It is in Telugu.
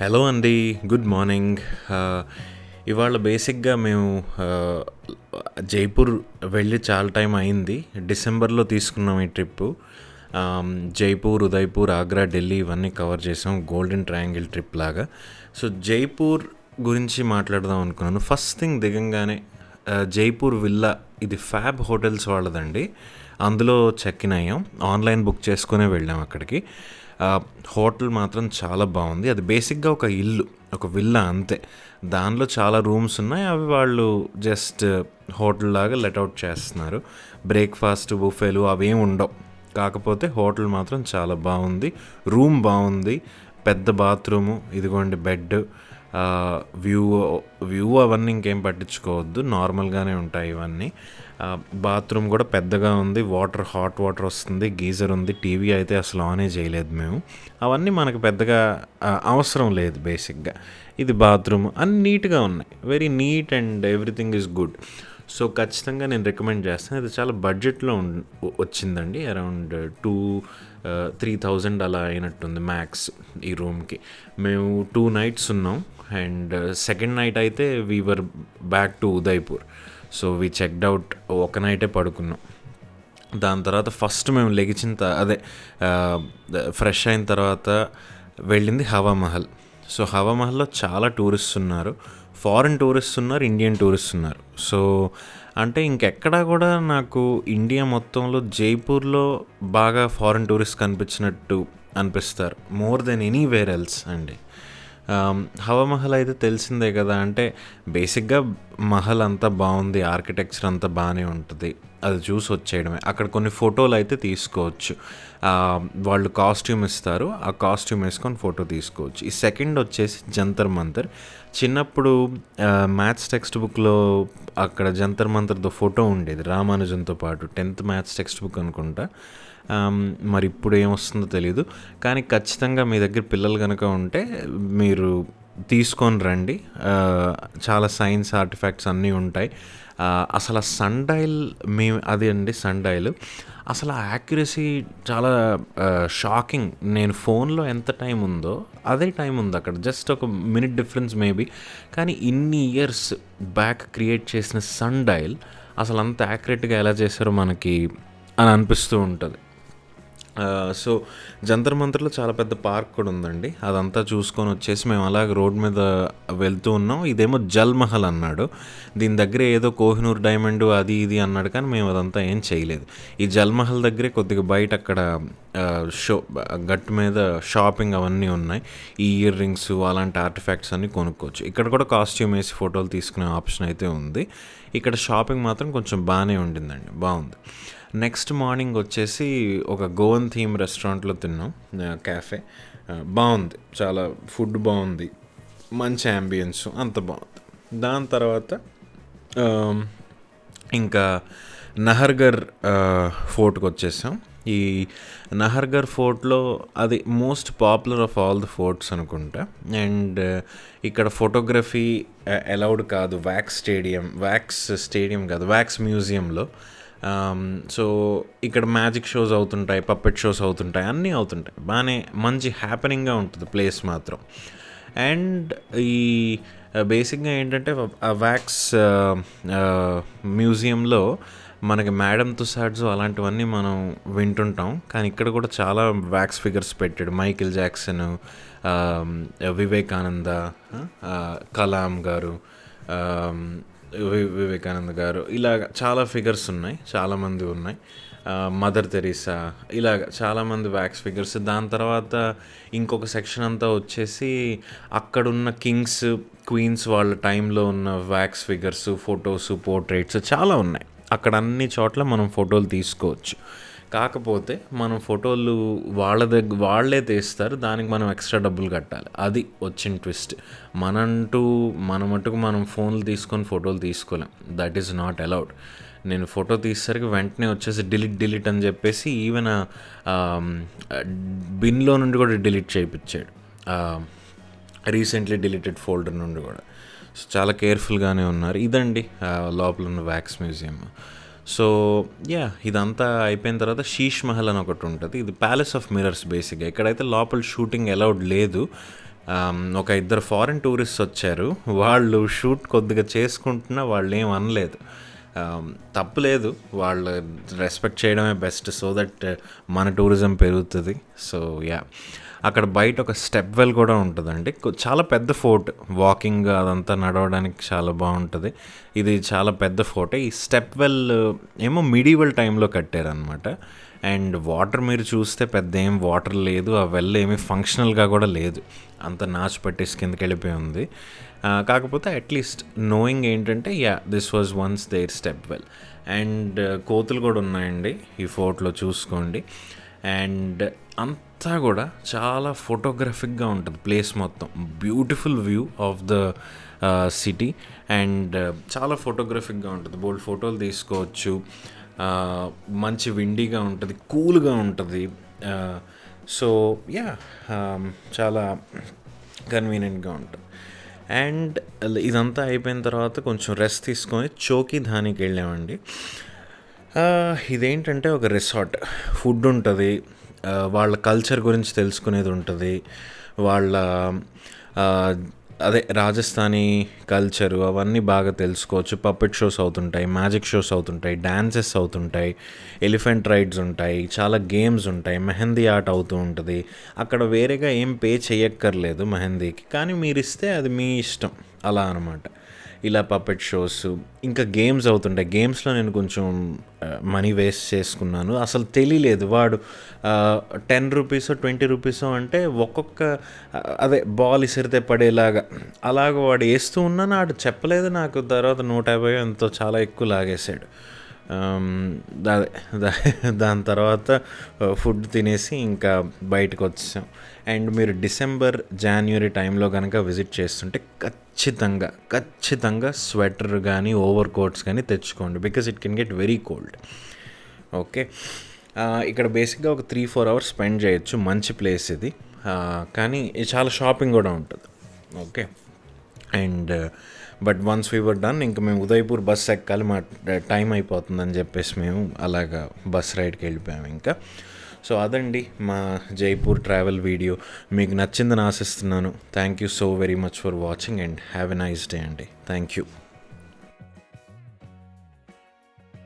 హలో అండి గుడ్ మార్నింగ్ ఇవాళ బేసిక్గా మేము uh, జైపూర్ వెళ్ళి చాలా టైం అయింది. డిసెంబర్లో తీసుకున్నాం ఈ ట్రిప్పు um, జైపూర్ ఉదయ్పూర్ ఆగ్రా ఢిల్లీ ఇవన్నీ కవర్ చేసాం. గోల్డెన్ ట్రయాంగిల్ ట్రిప్ లాగా. సో జైపూర్ గురించి మాట్లాడదాం అనుకున్నాను. ఫస్ట్ థింగ్ దిగంగానే uh, జైపూర్ విల్లా ఇది ఫ్యాబ్ హోటల్స్ వాళ్ళదండి. అందులో చెక్ ఇన్ అయ్యాం. ఆన్లైన్ బుక్ చేసుకునే వెళ్ళాం అక్కడికి. హోటల్ మాత్రం చాలా బాగుంది. అది బేసిక్గా ఒక ఇల్లు ఒక విల్లా అంతే. దానిలో చాలా రూమ్స్ ఉన్నాయి. అవి వాళ్ళు జస్ట్ హోటల్ లాగా లెట్అవుట్ చేస్తున్నారు. బ్రేక్ఫాస్ట్ బుఫేలు అవేం ఉండవు. కాకపోతే హోటల్ మాత్రం చాలా బాగుంది. రూమ్ బాగుంది. పెద్ద బాత్రూము ఇదిగోండి బెడ్ వ్యూ వ్యూ అవన్నీ ఇంకేం పట్టించుకోవద్దు. నార్మల్గానే ఉంటాయి ఇవన్నీ. బాత్రూమ్ కూడా పెద్దగా ఉంది. వాటర్ హాట్ వాటర్ వస్తుంది. గీజర్ ఉంది. టీవీ అయితే అసలు ఆనే చేయలేదు మేము. అవన్నీ మనకు పెద్దగా అవసరం లేదు బేసిక్గా. ఇది బాత్రూమ్. అన్ని నీట్గా ఉన్నాయి. Very neat and everything is good. So ఖచ్చితంగా నేను రికమెండ్ చేస్తాను. ఇది చాలా బడ్జెట్లో వచ్చిందండి. అరౌండ్ టూ త్రీ థౌజండ్ అలా అయినట్టుంది మ్యాక్స్ ఈ రూమ్కి. మేము టూ నైట్స్ ఉన్నాం. అండ్ uh, సెకండ్ నైట్ అయితే we were back to Udaipur so we checked out ఒక నైటే పడుకున్నాం. దాని తర్వాత ఫస్ట్ మేము లెగిచిన త అదే uh, ఫ్రెష్ అయిన తర్వాత వెళ్ళింది హవామహల్ సో హవామహల్లో చాలా టూరిస్ట్ ఉన్నారు. ఫారిన్ టూరిస్ట్ ఉన్నారు ఇండియన్ టూరిస్ట్ ఉన్నారు. సో అంటే ఇంకెక్కడా కూడా నాకు ఇండియా మొత్తంలో జైపూర్లో బాగా ఫారిన్ టూరిస్ట్ కనిపించినట్టు అనిపిస్తారు. మోర్ దెన్ ఎనీవేర్ ఎల్స్ అండి. హవామహల్ అయితే తెలిసిందే కదా అంటే బేసిక్గా మహల్ అంతా బాగుంది ఆర్కిటెక్చర్ అంతా బాగానే ఉంటుంది. అది చూసి వచ్చేయడమే. అక్కడ కొన్ని ఫోటోలు అయితే తీసుకోవచ్చు. వాళ్ళు కాస్ట్యూమ్ ఇస్తారు ఆ కాస్ట్యూమ్ వేసుకొని ఫోటో తీసుకోవచ్చు. ఈ సెకండ్ వచ్చేసి జంతర్ మంతర్. చిన్నప్పుడు మ్యాథ్స్ టెక్స్ట్ బుక్లో అక్కడ జంతర్ మంతర్తో ఫోటో ఉండేది రామానుజంతో పాటు. టెన్త్ మ్యాథ్స్ టెక్స్ట్ బుక్ అనుకుంటా. మరి ఇప్పుడు ఏమొస్తుందో తెలియదు కానీ ఖచ్చితంగా మీ దగ్గర పిల్లలు కనుక ఉంటే మీరు తీసుకొని రండి. చాలా సైన్స్ ఆర్టిఫాక్ట్స్ అన్నీ ఉంటాయి. అసలు సన్ డైల్ మీ అది అండి సన్ డైల్. అసలు ఆ యాక్యురసీ చాలా షాకింగ్. నేను ఫోన్లో ఎంత టైం ఉందో అదే టైం ఉంది అక్కడ. జస్ట్ ఒక మినిట్ డిఫరెన్స్ మేబీ. కానీ ఇన్ని ఇయర్స్ బ్యాక్ క్రియేట్ చేసిన సన్ డైల్ అసలు అంత యాక్యురేట్గా ఎలా చేశారో మనకి అని అనిపిస్తూ ఉంటుంది. సో జంతర్ మంతర్లో చాలా పెద్ద పార్క్ కూడా ఉందండి. అదంతా చూసుకొని వచ్చేసి మేము అలాగ రోడ్ మీద వెళ్తూ ఉన్నాం. ఇదేమో జల్ మహల్ అన్నాడు. దీని దగ్గర ఏదో కోహినూర్ డైమండ్ అది ఇది అన్నాడు కానీ మేము అదంతా ఏం చేయలేదు. ఈ జల్ మహల్ దగ్గరే కొద్దిగా బయట అక్కడ షో గట్టు మీద షాపింగ్ అవన్నీ ఉన్నాయి. ఈ ఇయర్ రింగ్స్ అలాంటి ఆర్టిఫాక్ట్స్ అన్నీ కొనుక్కోవచ్చు. ఇక్కడ కూడా కాస్ట్యూమ్ వేసి ఫోటోలు తీసుకునే ఆప్షన్ అయితే ఉంది. ఇక్కడ షాపింగ్ మాత్రం కొంచెం బాగానే ఉండిందండి. బాగుంది. నెక్స్ట్ మార్నింగ్ వచ్చేసి ఒక గోవన్ థీమ్ రెస్టారెంట్లో తిన్నాం క్యాఫే బాగుంది చాలా ఫుడ్ బాగుంది మంచి అంబియన్స్ అంత బాగుంది. దాని తర్వాత ఇంకా నహర్గర్ ఫోర్ట్కి వచ్చేసాం. ఈ నహర్గర్ ఫోర్ట్లో అది most popular of all the forts అనుకుంటా. అండ్ ఇక్కడ ఫోటోగ్రఫీ అలౌడ్ కాదు వ్యాక్స్ స్టేడియం వ్యాక్స్ స్టేడియం కాదు వ్యాక్స్ మ్యూజియంలో Um, సో ఇక్కడ మ్యాజిక్ షోస్ అవుతుంటాయి పప్పెట్ షోస్ అవుతుంటాయి అన్నీ అవుతుంటాయి. బాగానే మంచి హ్యాపెనింగ్గా ఉంటుంది ప్లేస్ మాత్రం. అండ్ ఈ uh, బేసిక్గా ఏంటంటే అవాక్స్ వ్యాక్స్ మ్యూజియంలో మనకి మేడం తుసాడ్స్ అలాంటివన్నీ మనం వింటుంటాం. కానీ ఇక్కడ కూడా చాలా వ్యాక్స్ ఫిగర్స్ పెట్టాడు. మైకిల్ జాక్సన్ వివేకానంద కలాం గారు um, వివేకానంద గారు. ఇలాగ చాలా ఫిగర్స్ ఉన్నాయి చాలామంది ఉన్నాయి. మదర్ తెరీసా ఇలాగ చాలామంది వ్యాక్స్ ఫిగర్స్ దాని తర్వాత ఇంకొక సెక్షన్ అంతా వచ్చేసి అక్కడున్న కింగ్స్ క్వీన్స్ వాళ్ళ టైంలో ఉన్న వ్యాక్స్ ఫిగర్స్ ఫొటోస్ పోర్ట్రేట్స్ చాలా ఉన్నాయి. అక్కడ అన్ని చోట్ల మనం ఫోటోలు తీసుకోవచ్చు. కాకపోతే మనం ఫోటోలు వాళ్ళ దగ్గర వాళ్ళే తీస్తారు దానికి మనం ఎక్స్ట్రా డబ్బులు కట్టాలి. అది వచ్చిన ట్విస్ట్. మనంటూ మన మటుకు మనం ఫోన్లు తీసుకొని ఫోటోలు తీసుకోలేం. దట్ ఈస్ నాట్ అలౌడ్ నేను ఫోటో తీసేసరికి వెంటనే వచ్చేసి డిలీట్ డిలీట్ అని చెప్పేసి ఈవెన్ బిన్లో నుండి కూడా డిలీట్ చేయించాడు రీసెంట్లీ డిలీటెడ్ ఫోల్డర్ నుండి కూడా. సో చాలా కేర్ఫుల్గానే ఉన్నారు. ఇదండి లోపల ఉన్న వ్యాక్స్ మ్యూజియం. సో యా ఇదంతా అయిపోయిన తర్వాత షీష్ మహల్ అని ఒకటి ఉంటుంది. ఇది ప్యాలెస్ ఆఫ్ మిరర్స్ బేసిక్గా ఇక్కడైతే లోపల షూటింగ్ అలౌడ్ లేదు um, ఒక ఇద్దరు ఫారిన్ టూరిస్ట్ వచ్చారు. వాళ్ళు షూట్ కొద్దిగా చేసుకుంటున్నా um, వాళ్ళు ఏం అనలేదు తప్పులేదు వాళ్ళు రెస్పెక్ట్ చేయడమే బెస్ట్ సో దట్ మన టూరిజం పెరుగుతుంది. సో యా అక్కడ బయట ఒక స్టెప్ వెల్ కూడా ఉంటుందండి. చాలా పెద్ద ఫోర్ట్. వాకింగ్ అదంతా నడవడానికి చాలా బాగుంటుంది. ఇది చాలా పెద్ద ఫోర్ట్. ఈ స్టెప్ వెల్ ఏమో మిడివల్ టైంలో కట్టారనమాట అండ్ వాటర్ మీరు చూస్తే పెద్ద ఏం వాటర్ లేదు. ఆ వెల్ ఏమీ ఫంక్షనల్గా కూడా లేదు. అంత నాచు పట్టేసి కిందకి వెళ్ళిపోయి ఉంది. కాకపోతే అట్లీస్ట్ నోయింగ్ ఏంటంటే yeah this was once there stepwell and కోతులు కూడా ఉన్నాయండి ఈ ఫోర్ట్లో చూసుకోండి. అండ్ అంతా కూడా చాలా ఫోటోగ్రఫిక్గా ఉంటుంది ప్లేస్ మొత్తం. Beautiful view of the city and చాలా ఫోటోగ్రఫిక్గా ఉంటుంది. బోల్డ్ ఫోటోలు తీసుకోవచ్చు. మంచి విండీగా ఉంటుంది కూల్గా ఉంటుంది. సో యా చాలా కన్వీనియంట్గా ఉంటుంది. అండ్ ఇదంతా అయిపోయిన తర్వాత కొంచెం రెస్ట్ తీసుకొని చోకి ధానికి వెళ్ళామండి. ఇదేంటంటే ఒక రిసార్ట్. ఫుడ్ ఉంటుంది. వాళ్ళ కల్చర్ గురించి తెలుసుకునేది ఉంటుంది. వాళ్ళ అదే రాజస్థానీ కల్చరు అవన్నీ బాగా తెలుసుకోవచ్చు. పప్పెట్ షోస్ అవుతుంటాయి మ్యాజిక్ షోస్ అవుతుంటాయి డ్యాన్సెస్ అవుతుంటాయి ఎలిఫెంట్ రైడ్స్ ఉంటాయి చాలా గేమ్స్ ఉంటాయి మెహందీ ఆర్ట్ అవుతూ ఉంటుంది. అక్కడ వేరేగా ఏం పే చేయక్కర్లేదు మెహందీకి. కానీ మీరు ఇస్తే అది మీ ఇష్టం. అలా అనమాట ఇలా పప్పెట్ షోస్ ఇంకా గేమ్స్ అవుతుంటాయి. గేమ్స్లో నేను కొంచెం మనీ వేస్ట్ చేసుకున్నాను. అసలు తెలియలేదు. వాడు టెన్ రూపీసో ట్వంటీ రూపీసో అంటే ఒక్కొక్క అదే బాల్ ఇసిరితే పడేలాగా. అలాగ వాడు వేస్తూ ఉన్నా నాడు చెప్పలేదు నాకు. తర్వాత నూట యాభై ఎంతో చాలా ఎక్కువ లాగేశాడు దా- దాని తర్వాత ఫుడ్ తినేసి ఇంకా బయటకు వచ్చాం. అండ్ మీరు డిసెంబర్ జనవరి టైంలో కనుక విజిట్ చేస్తుంటే ఖచ్చితంగా ఖచ్చితంగా స్వెటర్ కానీ ఓవర్ కోట్స్ కానీ తెచ్చుకోండి. Because it can get very cold. Okay? ఇక్కడ బేసిక్గా ఒక త్రీ ఫోర్ అవర్స్ స్పెండ్ చేయొచ్చు. మంచి ప్లేస్ ఇది. కానీ చాలా షాపింగ్ కూడా ఉంటుంది. Okay? And but once we were done ఇంకా మేము ఉదయపూర్ బస్ ఎక్కాలి మా టైం అయిపోతుందని చెప్పేసి మేము అలాగా బస్ రైడ్కి వెళ్ళిపోయాము ఇంకా. సో అదండి మా జైపూర్ ట్రావెల్ వీడియో. మీకు నచ్చిందని ఆశిస్తున్నాను. Thank you so very much for watching and have a nice day అండి. Thank you.